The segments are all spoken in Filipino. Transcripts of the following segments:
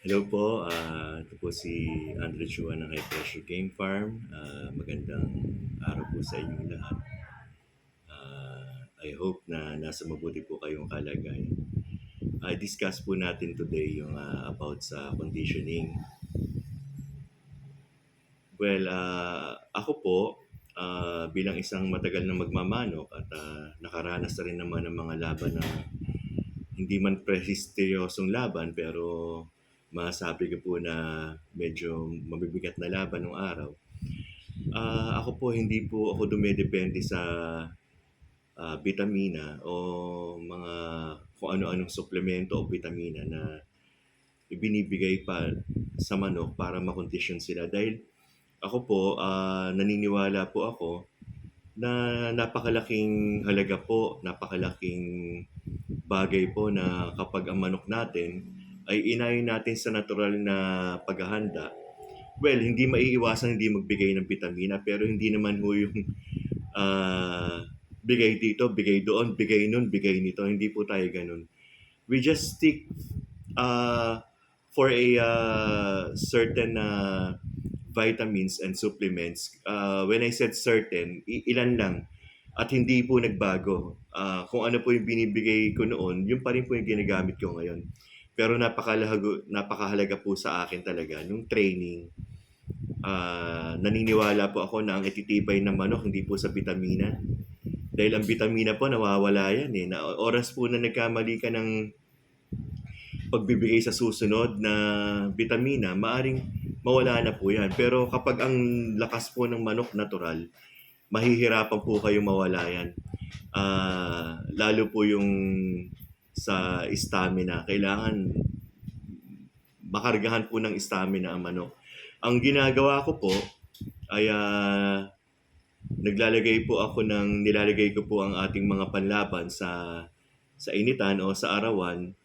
Hello po, ah, ito po si Andre Chua ng High Pressure Game Farm. Ah, magandang araw po sa inyong lahat. Ah, I hope na nasa mabuti po kayong kalagayan. I discuss po natin today yung ah, about sa conditioning. Well, ah, ako po ah, bilang isang matagal na magmamanok at ah, nakaranas na rin naman ng mga laban na hindi man prestigyosong laban pero masabi ko po na medyo mabibigat na laban nung araw. Ah, ako po hindi po ako dumedepende sa ah, bitamina o mga kung ano-anong suplemento o bitamina na ibinibigay pa sa manok para makondisyon sila dahil ako po ah, naniniwala po ako na napakalaking halaga po, napakalaking bagay po na kapag ang manok natin ay inayin natin sa natural na paghahanda. Well, hindi maiiwasan hindi magbigay ng bitamina pero hindi naman ho yung ah, bigay dito, bigay doon, bigay nun, bigay nito. Hindi po tayo ganun. We just stick uh, for a uh, certain uh, vitamins and supplements. Uh, when I said certain, ilan lang. At hindi po nagbago. Ah, kung ano po yung binibigay ko noon, yun pa rin po yung ginagamit ko ngayon. Pero napakalago, napakahalaga po sa akin talaga nung training. Ah, naniniwala po ako na ang ititibay ng manok hindi po sa bitamina. Dahil ang bitamina po nawawala yan eh. Na oras po na nagkamali ka ng pagbibigay sa susunod na bitamina, maaring mawala na po yan. Pero kapag ang lakas po ng manok natural, mahihirapan po kayo mawala yan. Ah, lalo po yung sa stamina. Kailangan makargahan po ng stamina ang manok. Ang ginagawa ko po ay ah, naglalagay po ako ng nilalagay ko po ang ating mga panlaban sa sa initan o sa arawan.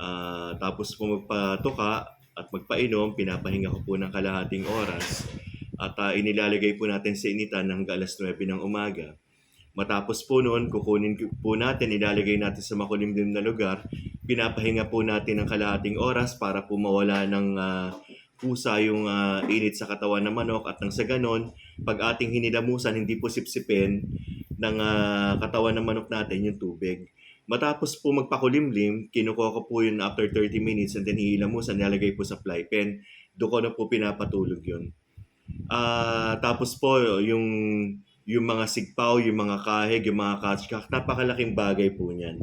Ah, tapos po magpatuka at magpainom, pinapahinga ko po ng kalahating oras at ah, inilalagay po natin sa initan hanggang alas 9 ng umaga. Matapos po noon, kukunin po natin, ilalagay natin sa makulimlim na lugar. Pinapahinga po natin ng kalahating oras para po mawala ng ah, pusa yung ah, init sa katawan ng manok at nang sa ganon, pag ating hinilamusan, hindi po sipsipin ng ah, katawan ng manok natin yung tubig. Matapos po magpakulimlim, kinukuha ko po yun after 30 minutes and then hihilamusan, nilalagay po sa fly pen. Doon ko na po pinapatulog yun. Ah, tapos po yung yung mga sigpaw, yung mga kahig, yung mga katskak, napakalaking bagay po niyan.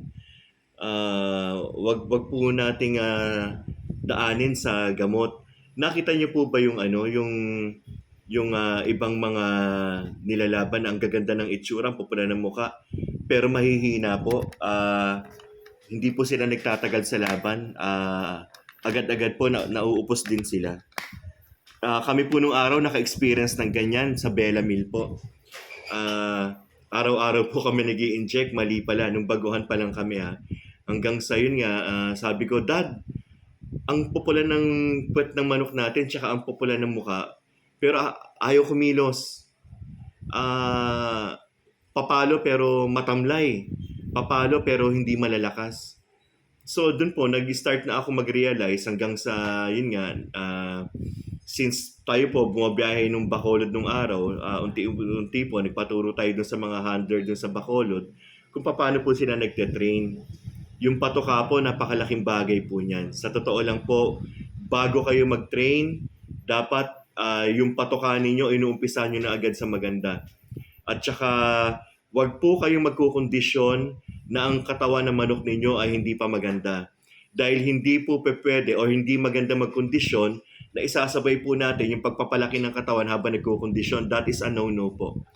Ah, wag wag po nating ah, daanin sa gamot. Nakita niyo po ba yung ano, yung yung ah, ibang mga nilalaban ang gaganda ng itsura, ang pupula ng muka, pero mahihina po. Ah, hindi po sila nagtatagal sa laban. Ah, agad-agad po na, nauupos din sila. Ah, kami po nung araw naka-experience ng ganyan sa Bella Mill po. Ah, araw-araw po kami nag inject mali pala, nung baguhan pa lang kami ha. Hanggang sa yun nga, ah, sabi ko, Dad, ang pupula ng puwet ng manok natin, tsaka ang pupula ng muka, pero a- ayaw kumilos. Ah, papalo pero matamlay. Papalo pero hindi malalakas. So, dun po, nag-start na ako mag-realize hanggang sa, yun nga, ah, since tayo po bumabiyahe nung Bacolod nung araw, ah, unti-unti po nagpaturo tayo dun sa mga handler dun sa Bacolod kung paano po sila nagte-train. Yung patoka po, napakalaking bagay po niyan. Sa totoo lang po, bago kayo mag-train, dapat ah, yung patoka ninyo, inuumpisa nyo na agad sa maganda. At saka, wag po kayong magkukondisyon na ang katawan ng manok ninyo ay hindi pa maganda. Dahil hindi po pwede o hindi maganda magkondisyon na isasabay po natin yung pagpapalaki ng katawan habang nagkukondisyon. That is a no-no po.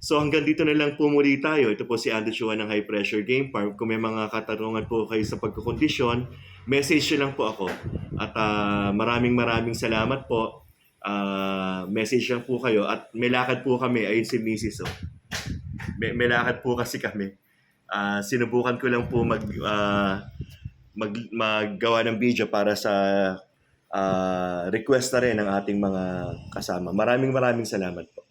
So hanggang dito na lang po muli tayo. Ito po si Andy Chua ng High Pressure Game Farm. Kung may mga katanungan po kayo sa pagkukondisyon, message nyo lang po ako. At ah, maraming maraming salamat po. Ah, message lang po kayo. At may lakad po kami. Ayun si Mrs. Oh. May, may lakad po kasi kami. Ah, sinubukan ko lang po mag, ah, mag maggawa ng video para sa ah, request na rin ng ating mga kasama. Maraming maraming salamat po.